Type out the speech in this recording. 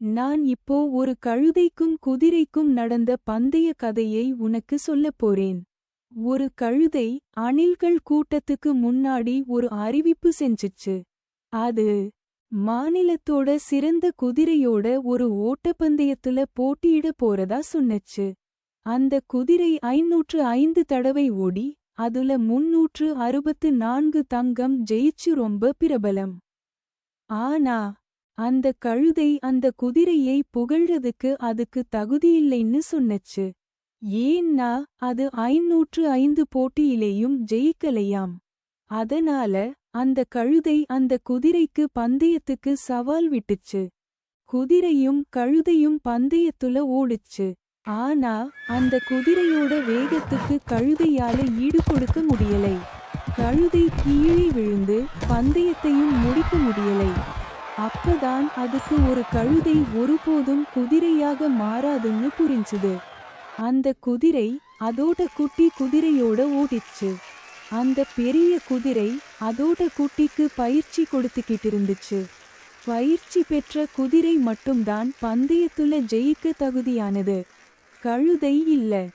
நான் இப்போ ஒரு கழுதைக்கும் குதிரைக்கும் நடந்த பந்தய கதையை உனக்கு சொல்லப் போறேன். ஒரு கழுதை அணில்கள் கூட்டத்துக்கு முன்னாடி ஒரு அறிவிப்பு செஞ்சுச்சு. அது மாநிலத்தோட சிறந்த குதிரையோட ஒரு ஓட்டப்பந்தயத்துல போட்டியிட போறதா சொன்னுச்சு. அந்த குதிரை ஐநூற்று ஐந்து தடவை ஓடி அதுல முன்னூற்று அறுபத்து நான்கு தங்கம் ஜெயிச்சு ரொம்ப பிரபலம். ஆனா அந்த கழுதை அந்த குதிரையை புகழ்றதுக்கு அதுக்கு தகுதியில்லைன்னு சொன்னச்சு. ஏன்னா அது ஐநூற்று ஐந்து போட்டியிலேயும் ஜெயிக்கலையாம். அதனால அந்த கழுதை அந்த குதிரைக்கு பந்தயத்துக்கு சவால் விட்டுச்சு. குதிரையும் கழுதையும் பந்தயத்துல ஓடுச்சு. ஆனா அந்த குதிரையோட வேகத்துக்கு கழுதையால ஈடு கொடுக்க முடியலை. கழுதை கீழே விழுந்து பந்தயத்தையும் முடிக்க முடியலை. அப்பதான் அதுக்கு ஒரு கழுதை ஒருபோதும் குதிரையாக மாறாதுன்னு புரிஞ்சுது. அந்த குதிரை அதோட குட்டி குதிரையோட ஓடிச்சு. அந்த பெரிய குதிரை அதோட குட்டிக்கு பயிற்சி கொடுத்துக்கிட்டு இருந்துச்சு பயிற்சி பெற்ற குதிரை மட்டும்தான் பந்தயத்துல ஜெயிக்க தகுதியானது. கழுதை இல்லை.